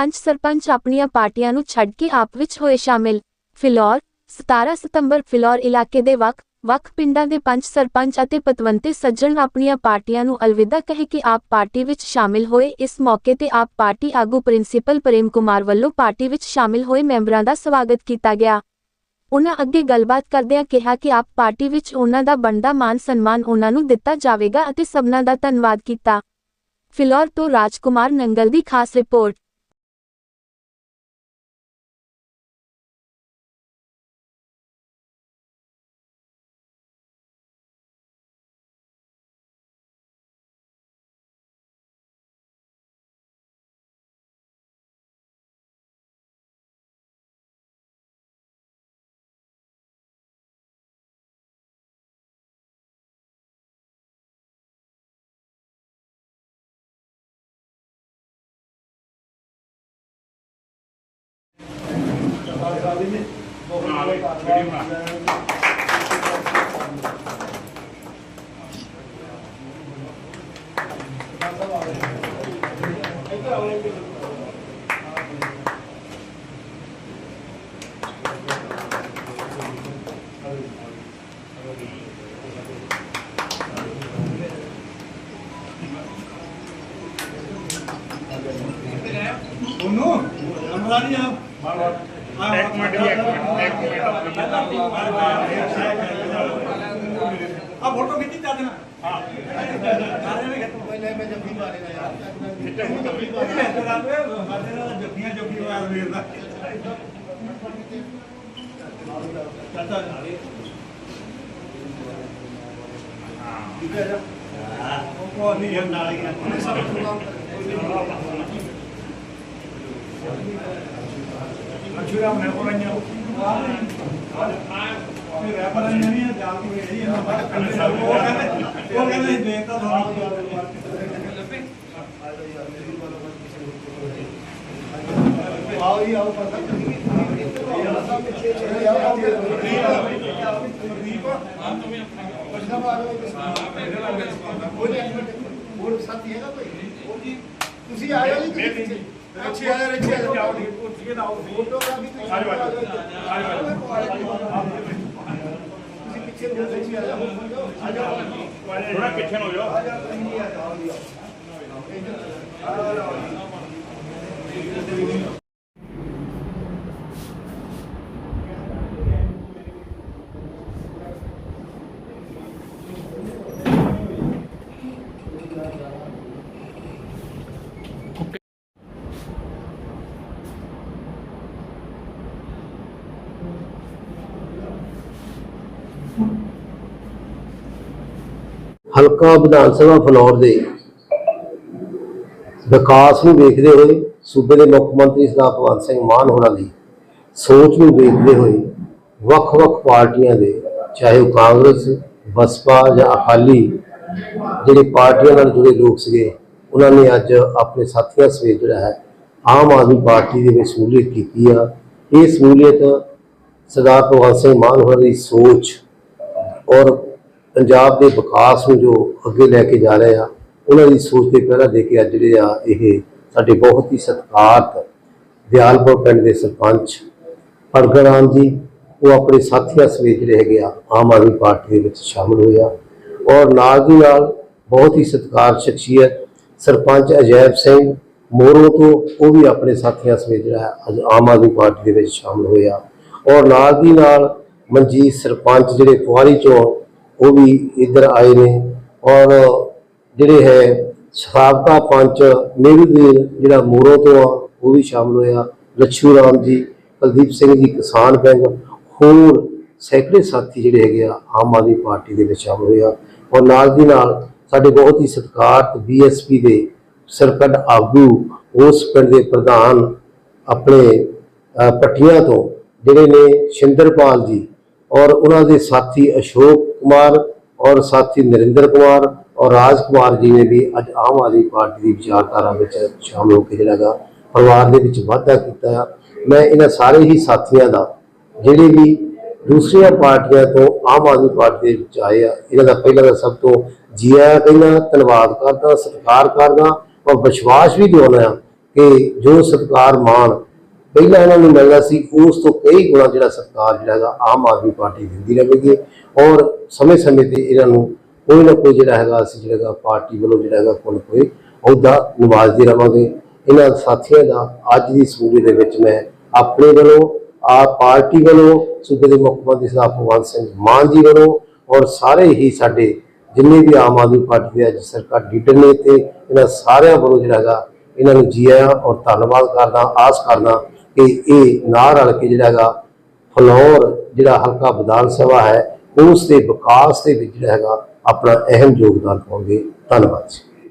ਪੰਚ ਸਰਪੰਚ ਆਪਣੀਆਂ ਪਾਰਟੀਆਂ ਨੂੰ ਛੱਡ ਕੇ ਆਪ ਵਿੱਚ ਹੋਏ ਸ਼ਾਮਿਲ। ਫਿਲੌਰ 17 ਸਤੰਬਰ ਫਿਲੌਰ ਇਲਾਕੇ ਦੇ ਵੱਖ ਵੱਖ ਪਿੰਡਾਂ ਦੇ ਪੰਚ ਸਰਪੰਚ ਅਤੇ ਪਤਵੰਤੇ ਸੱਜਣ ਆਪਣੀਆਂ ਪਾਰਟੀਆਂ ਨੂੰ ਅਲਵਿਦਾ ਕਹਿ ਕੇ ਆਪ ਪਾਰਟੀ ਵਿੱਚ ਸ਼ਾਮਿਲ ਹੋਏ। ਇਸ ਮੌਕੇ ਤੇ ਆਪ ਪਾਰਟੀ ਆਗੂ ਪ੍ਰਿੰਸੀਪਲ ਪ੍ਰੇਮ ਕੁਮਾਰ ਵੱਲੋਂ ਪਾਰਟੀ ਵਿੱਚ ਸ਼ਾਮਿਲ ਹੋਏ ਮੈਂਬਰਾਂ ਦਾ ਸਵਾਗਤ ਕੀਤਾ ਗਿਆ। ਉਹਨਾਂ ਅੱਗੇ ਗੱਲਬਾਤ ਕਰਦਿਆਂ ਕਿਹਾ ਕਿ ਆਪ ਪਾਰਟੀ ਵਿੱਚ ਉਹਨਾਂ ਦਾ ਬਣਦਾ ਮਾਨ ਸਨਮਾਨ ਉਹਨਾਂ ਨੂੰ ਦਿੱਤਾ ਜਾਵੇਗਾ ਅਤੇ ਸਭਨਾਂ ਦਾ ਧੰਨਵਾਦ ਕੀਤਾ। ਫਿਲੌਰ ਤੋਂ ਰਾਜਕੁਮਾਰ ਨੰਗਲ ਦੀ ਖਾਸ ਰਿਪੋਰਟ। ਉਹਨੂੰ ਅਮਰਾ ਨਹੀਂ ਆ ਇੱਕ ਮਿੰਟ ਜੀ, ਇੱਕ ਮਿੰਟ, ਇੱਕ ਮਿੰਟ। ਆ ਫੋਟੋ ਖਿੱਚੀ ਚੱਜ ਨਾਲ ਹਾਂ ਪਹਿਲੇ ਮੈਂ ਜੱਫੀ ਮਾਰੇਗਾ ਯਾਰ ਜੱਫੀ ਮਾਰੇਗਾ ਜੱਫੀਆਂ ਜੱਫੀ ਮਾਰ ਵੀਰਦਾ ਚਾਚਾ ਨਾਲੇ ਠੀਕ ਹੈ ਜੀ ਉਹ ਨਹੀਂ ਹੈ ਨਾਲ ਹੀ ਅਛੂਰਾ ਮੈਂ ਕੋਲ ਨਹੀਂ ਇਹ ਰੈਪਰ ਨਹੀਂ ਹੈ ਜਾਲ ਕੋਈ ਹੈ ਇਹ ਬੜਾ ਕੰਨੇ ਉਹ ਕਹਿੰਦੇ ਉਹ ਕਹਿੰਦੇ ਦੇਖ ਤਾਂ ਆਓ ਜੀ ਆਓ ਪਤਾ ਤੁਸੀਂ ਆਇਓ ਜੀ ਤੁਸੀਂ ਪਿੱਛੇ? ਅੱਛੀ ਆਇਆ ਰੱਖੀ ਆਇਆ ਜਾਓ ਜੀ ਉੱਠੀਏ ਨਾ ਆਓ ਫੋਟੋ ਕਾਪੀ ਤੁਸੀਂ ਆਜੋ, ਆਜੋ। ਤੁਸੀਂ ਪਿੱਛੇ ਨੂੰ ਰੱਖੀ ਆਇਆ ਆ ਜਾਓ। ਥੋੜਾ ਪਿੱਛੇ ਹੋ ਜਾਓ। ਆ ਜਾਓ ਤੁਸੀਂ ਨਹੀਂ ਆ ਜਾਓ। ਆ ਜਾਓ। ਹਲਕਾ ਵਿਧਾਨ ਸਭਾ ਫਲੌਰ ਦੇ ਵਿਕਾਸ ਨੂੰ ਵੇਖਦੇ ਹੋਏ ਸੂਬੇ ਦੇ ਮੁੱਖ ਮੰਤਰੀ ਸਰਦਾਰ ਭਗਵੰਤ ਸਿੰਘ ਮਾਨ ਹੋਰਾਂ ਦੀ ਸੋਚ ਨੂੰ ਵੇਖਦੇ ਹੋਏ ਵੱਖ-ਵੱਖ ਪਾਰਟੀਆਂ ਦੇ, ਚਾਹੇ ਉਹ ਕਾਂਗਰਸ, ਬਸਪਾ ਜਾਂ ਅਕਾਲੀ ਜਿਹੜੇ ਪਾਰਟੀਆਂ ਨਾਲ ਜੁੜੇ ਲੋਕ ਸੀਗੇ, ਉਹਨਾਂ ਨੇ ਅੱਜ ਆਪਣੇ ਸਾਥੀਆਂ ਸਮੇਤ ਜਿਹੜਾ ਹੈ ਆਮ ਆਦਮੀ ਪਾਰਟੀ ਦੇ ਵਿੱਚ ਸ਼ਮੂਲੀਅਤ ਕੀਤੀ ਆ। ਇਹ ਸ਼ਮੂਲੀਅਤ ਸਰਦਾਰ ਭਗਵੰਤ ਸਿੰਘ ਮਾਨ ਹੋਰਾਂ ਦੀ ਸੋਚ ਔਰ ਪੰਜਾਬ ਦੇ ਵਿਕਾਸ ਨੂੰ ਜੋ ਅੱਗੇ ਲੈ ਕੇ ਜਾ ਰਹੇ ਆ, ਉਹਨਾਂ ਦੀ ਸੋਚ ਤੇ ਪਹਿਰਾ ਦੇ ਕੇ ਅੱਜ ਜਿਹੜੇ ਆ, ਇਹ ਸਾਡੇ ਬਹੁਤ ਹੀ ਸਤਿਕਾਰਤ ਦਿਆਲਪੁਰ ਪਿੰਡ ਦੇ ਸਰਪੰਚ ਪਰਗਰਾਮ ਜੀ, ਉਹ ਆਪਣੇ ਸਾਥੀਆਂ ਸਮੇਤ ਜਿਹੜੇ ਹੈਗੇ ਆ, ਆਮ ਆਦਮੀ ਪਾਰਟੀ ਦੇ ਵਿੱਚ ਸ਼ਾਮਲ ਹੋਏ ਆ ਔਰ ਨਾਲ ਦੀ ਨਾਲ ਬਹੁਤ ਹੀ ਸਤਿਕਾਰ ਸ਼ਖਸੀਅਤ ਸਰਪੰਚ ਅਜੈਬ ਸਿੰਘ ਮੋਰੋ ਤੋਂ ਉਹ ਵੀ ਆਪਣੇ ਸਾਥੀਆਂ ਸਮੇਤ ਜਿਹੜਾ ਅੱਜ ਆਮ ਆਦਮੀ ਪਾਰਟੀ ਦੇ ਵਿੱਚ ਸ਼ਾਮਲ ਹੋਇਆ ਔਰ ਨਾਲ ਦੀ ਨਾਲ ਮਨਜੀਤ ਸਰਪੰਚ ਜਿਹੜੇ ਕੁਆਰੀ ਚੋਂ ਉਹ ਵੀ ਇੱਧਰ ਆਏ ਨੇ। ਔਰ ਜਿਹੜੇ ਹੈ ਸਾਬਕਾ ਪੰਚ ਮੇਰੂਦੀਨ ਜਿਹੜਾ ਮੂਰੋ ਤੋਂ ਆ ਉਹ ਵੀ ਸ਼ਾਮਲ ਹੋਇਆ ਲਛੂ ਰਾਮ ਜੀ ਕੁਲਦੀਪ ਸਿੰਘ ਜੀ ਕਿਸਾਨ ਬੈਂਕ ਹੋਰ ਸੈਕਟਰੀ ਸਾਥੀ ਜਿਹੜੇ ਹੈਗੇ ਆ ਆਮ ਆਦਮੀ ਪਾਰਟੀ ਦੇ ਵਿੱਚ ਸ਼ਾਮਲ ਹੋਇਆ ਔਰ ਨਾਲ ਦੀ ਨਾਲ ਸਾਡੇ ਬਹੁਤ ਹੀ ਸਤਿਕਾਰਤ ਬੀਐਸਪੀ ਦੇ ਸਰਕਟ ਆਗੂ ਉਸ ਪਿੰਡ ਦੇ ਪ੍ਰਧਾਨ ਆਪਣੇ ਅਹ, ਤੋਂ ਜਿਹੜੇ ਨੇ ਸ਼ਿੰਦਰਪਾਲ ਜੀ ਔਰ ਉਹਨਾਂ ਦੇ ਸਾਥੀ ਅਸ਼ੋਕ ਕੁਮਾਰ ਔਰ ਸਾਥੀ ਨਰਿੰਦਰ ਕੁਮਾਰ ਔਰ ਰਾਜ ਕੁਮਾਰ ਜੀ ਨੇ ਵੀ ਅੱਜ ਆਮ ਆਦਮੀ ਪਾਰਟੀ ਦੀ ਵਿਚਾਰਧਾਰਾ ਵਿੱਚ ਸ਼ਾਮਲ ਹੋ ਕੇ ਜਿਹੜਾ ਗਾ ਪਰਿਵਾਰ ਦੇ ਵਿੱਚ ਵਾਧਾ ਕੀਤਾ ਹੈ ਮੈਂ ਇਹਨਾਂ ਸਾਰੇ ਹੀ ਸਾਥੀਆਂ ਦਾ ਜਿਹੜੇ ਵੀ ਦੂਸਰੀਆਂ ਪਾਰਟੀਆਂ ਤੋਂ ਆਮ ਆਦਮੀ ਪਾਰਟੀ ਦੇ ਵਿੱਚ ਆਏ ਆ, ਇਹਨਾਂ ਦਾ ਪਹਿਲਾਂ ਤਾਂ ਸਭ ਤੋਂ ਜੀਆ ਕਹਿੰਦਾ ਧੰਨਵਾਦ ਕਰਦਾ, ਸਤਿਕਾਰ ਕਰਦਾ ਔਰ ਵਿਸ਼ਵਾਸ ਵੀ ਦਿਵਾਉਣਾ ਆ ਕਿ ਜੋ ਸਤਿਕਾਰ ਮਾਣ ਪਹਿਲਾਂ ਇਹਨਾਂ ਨੂੰ ਮਿਲਦਾ ਸੀ, ਉਸ ਤੋਂ ਕਈ ਗੁਣਾ ਜਿਹੜਾ ਸਰਕਾਰ ਜਿਹੜਾ ਹੈਗਾ ਆਮ ਆਦਮੀ ਪਾਰਟੀ ਦਿੰਦੀ ਰਹੇਗੀ ਔਰ ਸਮੇਂ-ਸਮੇਂ ਤੇ ਇਹਨਾਂ ਨੂੰ ਕੋਈ ਨਾ ਕੋਈ ਜਿਹੜਾ ਹੈਗਾ ਅਸੀਂ ਜਿਹੜਾ ਪਾਰਟੀ ਵੱਲੋਂ ਜਿਹੜਾ ਹੈਗਾ ਕੋਈ ਨਾ ਕੋਈ ਅਹੁਦਾ ਨਿਵਾਜ਼ਦੇ ਰਵਾਂਗੇ। ਇਹਨਾਂ ਸਾਥੀਆਂ ਦਾ ਅੱਜ ਦੀ ਸੂਬੇ ਦੇ ਵਿੱਚ ਮੈਂ ਆਪਣੇ ਵੱਲੋਂ, ਆ ਪਾਰਟੀ ਵੱਲੋਂ, ਸੂਬੇ ਦੇ ਮੁੱਖ ਮੰਤਰੀ ਸਾਹਿਬ ਭਗਵੰਤ ਸਿੰਘ ਮਾਨ ਜੀ ਵੱਲੋਂ ਔਰ ਸਾਰੇ ਹੀ ਸਾਡੇ ਜਿੰਨੇ ਵੀ ਆਮ ਆਦਮੀ ਪਾਰਟੀ ਦੇ ਅੱਜ ਸਰਕਾਰ ਲੀਡਰ ਨੇ ਤੇ ਇਹਨਾਂ ਸਾਰਿਆਂ ਵੱਲੋਂ ਜਿਹੜਾ ਹੈਗਾ ਇਹਨਾਂ ਨੂੰ ਜੀ ਆਇਆਂ ਔਰ ਧੰਨਵਾਦ ਕਰਦਾ, ਆਸ ਕਰਦਾ ਕਿ ਇਹ ਨਾਲ ਰਲ ਕੇ ਜਿਹੜਾ ਹੈਗਾ ਫਲੌਰ ਜਿਹੜਾ ਹਲਕਾ ਵਿਧਾਨ ਸਭਾ ਹੈ, ਉਸ ਦੇ ਵਿਕਾਸ ਦੇ ਵਿੱਚ ਜਿਹੜਾ ਹੈਗਾ ਆਪਣਾ ਅਹਿਮ ਯੋਗਦਾਨ ਪਾਉਣਗੇ। ਧੰਨਵਾਦ ਜੀ।